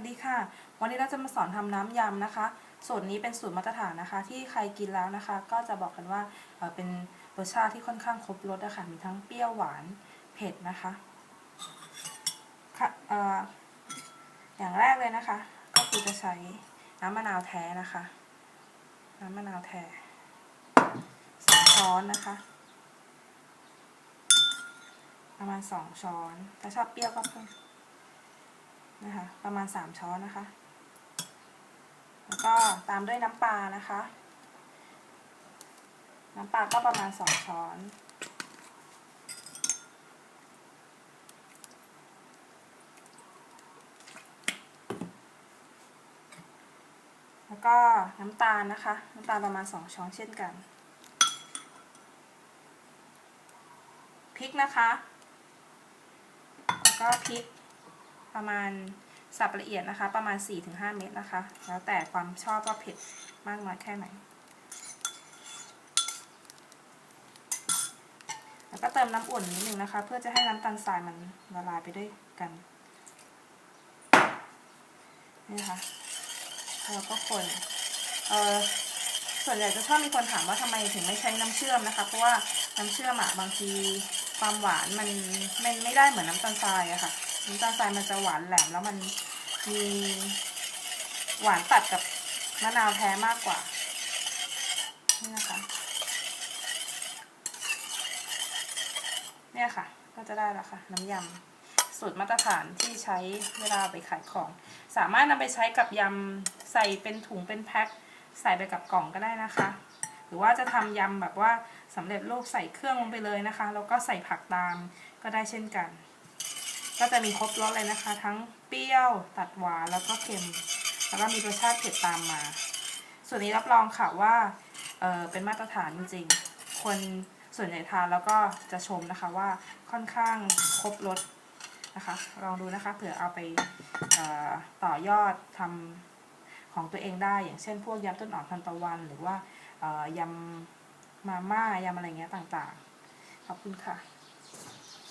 วัสดีค่ะ วันนี้เราจะมาสอนทำน้ำยำนะคะ สูตรนี้เป็นสูตรมาตรฐานนะคะ ที่ใครกินแล้วนะคะ ก็จะบอกกันว่าเป็นรสชาติที่ค่อนข้างครบรสนะคะมีทั้งเปรี้ยวหวานเผ็ดนะคะค่ะอออย่างแรกเลยนะคะ ก็คือจะใช้น้ำมะนาวแท้นะคะ น้ำมะนาวแท้สองช้อนนะคะ ประมาณสองช้อนถ้าชอบเปรี้ยวก็เพิ่ม นะคะ ประมาณ 3 ช้อนนะคะ แล้วก็ตามด้วยน้ำปลานะคะ น้ำปลาก็ประมาณ 2 ช้อนแล้วก็น้ำตาลนะคะ น้ำตาลประมาณ 2 ช้อนเช่นกันพริกนะคะ แล้วก็พริก ประมาณสับละเอียดนะคะ ประมาณ 4-5 เม็ดนะคะ แล้วแต่ความชอบว่าเผ็ดมากน้อยแค่ไหน แล้วก็เติมน้ำอุ่นนิดนึงนะคะ เพื่อจะให้น้ำตาลทรายมันละลายไปด้วยกันนี่นะคะแล้วก็คนเออส่วนใหญ่จะชอบมีคนถามว่าทำไมถึงไม่ใช้น้ำเชื่อมนะคะ เพราะว่าน้ำเชื่อมอะบางทีความหวานมันไม่ไม่ได้เหมือนน้ำตาลทรายอะค่ะ น้ำตาลทรายมันจะหวานแหลมแล้วมันมีหวานตัดกับมะนาวแท้มากกว่า นี่นะคะ เนี่ยค่ะ ก็จะได้แล้วค่ะ น้ำยำสูตรมาตรฐานที่ใช้เวลาไปขายของ สามารถนำไปใช้กับยำใส่เป็นถุงเป็นแพ็คใส่ไปกับกล่องก็ได้นะคะ หรือว่าจะทำยำแบบว่าสำเร็จรูปใส่เครื่องลงไปเลยนะคะ แล้วก็ใส่ผักตามก็ได้เช่นกัน ก็จะมีครบรสเลยนะคะ ทั้งเปรี้ยวตัดหวานแล้วก็เค็ม แล้วก็มีรสชาติเผ็ดตามมา ส่วนนี้รับรองค่ะว่าเเป็นมาตรฐานจริงๆ คนส่วนใหญ่ทานแล้วก็จะชมนะคะว่าค่อนข้างครบรสนะคะ ลองดูนะคะเผื่อเอาไปต่อยอดทำของตัวเองได้ อย่างเช่น พวกยำต้นอ่อนทันตะวัน หรือว่ายำมาม่ายำอะไรเงี้ยต่างๆ ขอบคุณค่ะ